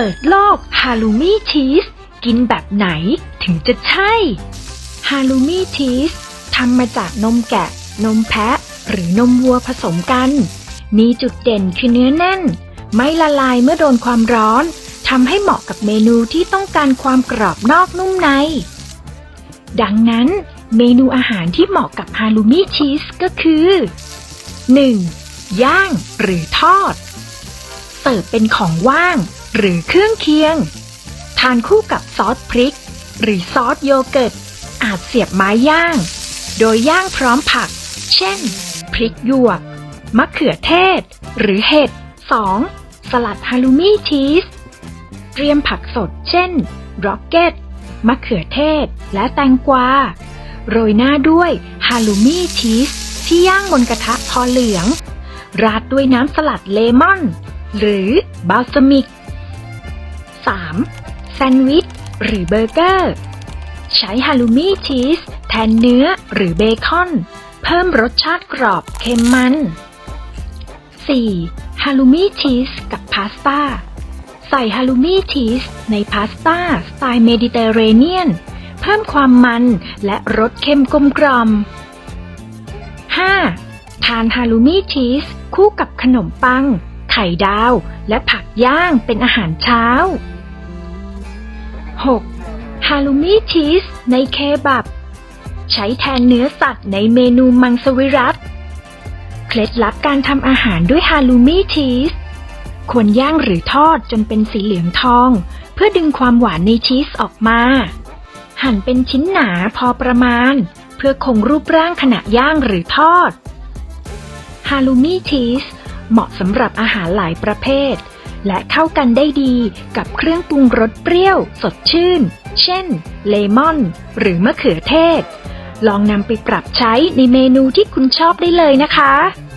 เปิดโลกฮาลูมี่ชีส กินแบบไหนถึงจะใช่ฮาลูมี่ชีสทำมาจากนมแกะ นมแพะ หรือนมวัวผสมกัน มีจุดเด่นคือเนื้อแน่น ไม่ละลายเมื่อโดนความร้อนทำให้เหมาะกับเมนูที่ต้องการความกรอบนอกนุ่มใน ดังนั้นเมนูอาหารที่เหมาะกับฮาลูมีชีสก็คือ 1. ย่างหรือทอด เสิร์ฟเป็นของว่าง หรือเครื่องเคียง ทานคู่กับซอสพริก หรือซอสโยเกิร์ต อาจเสียบไม้ย่าง โดยย่างพร้อมผัก เช่น พริกหยวก มะเขือเทศ หรือเห็ด 2. สลัดฮาลูมี่ชีส เตรียมผักสด เช่นร็อกเก็ต มะเขือเทศ และแตงกวา โรยหน้าด้วยฮาลูมี่ชีสที่ย่างบนกระทะพอเหลือง ราดด้วยน้ำสลัดเลมอน หรือบาลซามิก 3. แซนด์วิช หรือเบอร์เกอร์ ใช้ฮาลูมี่ชีส แทนเนื้อหรือเบคอน เพิ่มรสชาติกรอบเค็มมัน 4. ฮาลูมี่ชีสกับพาสต้า ใส่ฮาลูมี่ชีสในพาสต้าสไตล์เมดิเตอร์เรเนียน เพิ่มความมันและรสเค็มกลมกล่อม 5. ทานฮาลูมี่ชีสคู่กับขนมปัง ไข่ดาว และผักย่างเป็นอาหารเช้า 6. ฮาลูมี่ชีสในเคบับ ใช้แทนเนื้อสัตว์ในเมนูมังสวิรัตเคล็ดลับการทำอาหารด้วยฮาลูมี่ชีสควรย่างหรือทอดจนเป็นสีเหลืองทอง เพื่อดึงความหวานในชีสออกมา หั่นเป็นชิ้นหนาพอประมาณ เพื่อคงรูปร่างขณะย่างหรือทอดฮาลูมี่ชีสเหมาะสำหรับอาหารหลายประเภท และเข้ากันได้ดีกับเครื่องปรุงรสเปรี้ยว สดชื่น เช่น เลมอน หรือมะเขือเทศ ลองนำไปปรับใช้ในเมนูที่คุณชอบได้เลยนะคะ